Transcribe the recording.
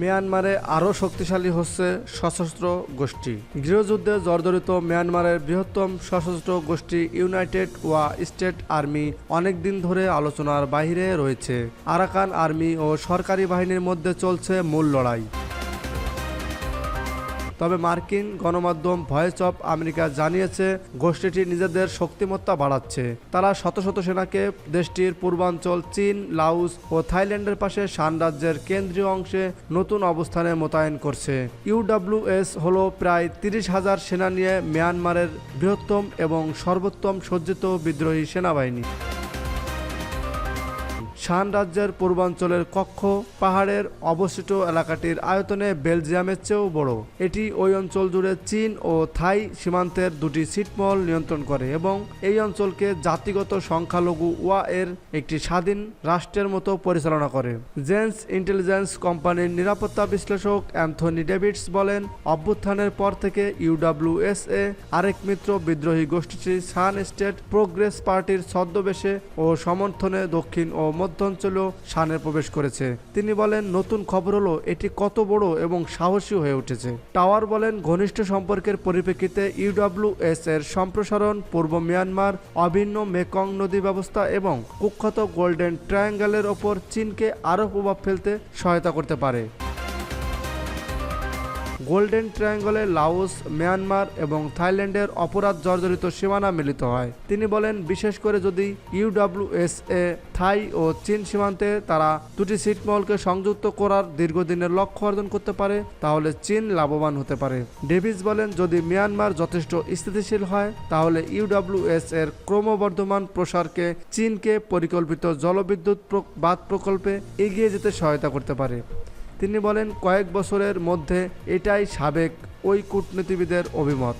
মিয়ানমারে আরও শক্তিশালী হচ্ছে সশস্ত্র গোষ্ঠী। গৃহযুদ্ধে জর্জরিত মিয়ানমারের বৃহত্তম সশস্ত্র গোষ্ঠী ইউনাইটেড ওয়া স্টেট আর্মি অনেকদিন ধরে আলোচনার বাইরে রয়েছে। আরাকান আর্মি ও সরকারি বাহিনীর মধ্যে চলছে মূল লড়াই। তবে মার্কিন গণমাধ্যম ভয়েস অফ আমেরিকা জানিয়েছে, গোষ্ঠীটি নিজেদের শক্তিমত্তা বাড়াচ্ছে। তারা শত শত সেনাকে দেশটির পূর্বাঞ্চল চীন লাউস ও থাইল্যান্ডের পাশে শান রাজ্যের কেন্দ্রীয় অংশে নতুন অবস্থানে মোতায়েন করছে। ইউডাব্লিউএস হল প্রায় তিরিশ হাজার সেনা নিয়ে মিয়ানমারের বৃহত্তম এবং সর্বোত্তম সজ্জিত বিদ্রোহী সেনাবাহিনী। শান রাজ্যের পূর্বাঞ্চলের কক্ষ পাহাড়ের অবশিষ্ট এলাকাটির আয়তনে বেলজিয়ামের চেয়েও বড়। এটি ওই অঞ্চল জুড়ে চীন ও থাই সীমান্তের দুটি ছিটমহল নিয়ন্ত্রণ করে এবং এই অঞ্চলকে জাতিগত সংখ্যালঘু ওয়া এর একটি স্বাধীন রাষ্ট্রের মতো পরিচালনা করে। জেন্স ইন্টেলিজেন্স কোম্পানির নিরাপত্তা বিশ্লেষক অ্যান্থনি ডেভিডস বলেন, অভ্যুত্থানের পর থেকে ইউডাব্লিউএসএ আরেক মিত্র বিদ্রোহী গোষ্ঠীটি সান স্টেট প্রোগ্রেস পার্টির ছদ্মবেশে ও সমর্থনে দক্ষিণ ও মধ্যাঞ্চলেও শানে প্রবেশ করেছে। তিনি বলেন, নতুন খবর হলো, এটি কত বড় এবং সাহসী হয়ে উঠেছে। টাওয়ার বলেন, ঘনিষ্ঠ সম্পর্কের পরিপ্রেক্ষিতে ইউডব্লিউএস এর সম্প্রসারণ, পূর্ব মিয়ানমার, অভিন্ন মেকং নদী ব্যবস্থা এবং কুখ্যাত গোল্ডেন ট্রায়াঙ্গেলের ওপর চীনকে আরও প্রভাব ফেলতে সহায়তা করতে পারে। গোল্ডেন ট্রায়াঙ্গলে লাওস, মিয়ানমার এবং থাইল্যান্ডের অপরাধ জর্জরিত সীমানা মিলিত হয়। তিনি বলেন, বিশেষ করে যদি ইউডাব্লিউএস এ, থাই ও চীন সীমান্তে তারা দুটি ছিটমহলকে সংযুক্ত করার দীর্ঘদিনের লক্ষ্য অর্জন করতে পারে, তাহলে চীন লাভবান হতে পারে। ডেভিস বলেন, যদি মিয়ানমার যথেষ্ট স্থিতিশীল হয়, তাহলে ইউডাব্লিউএস এর ক্রমবর্ধমান প্রসারকে চীনকে পরিকল্পিত জলবিদ্যুৎ বাঁধ প্রকল্পে এগিয়ে যেতে সহায়তা করতে পারে। তিনি বলেন কয়েক বছরের মধ্যে এটাই সাবেক ওই কূটনীতিবিদের অভিমত।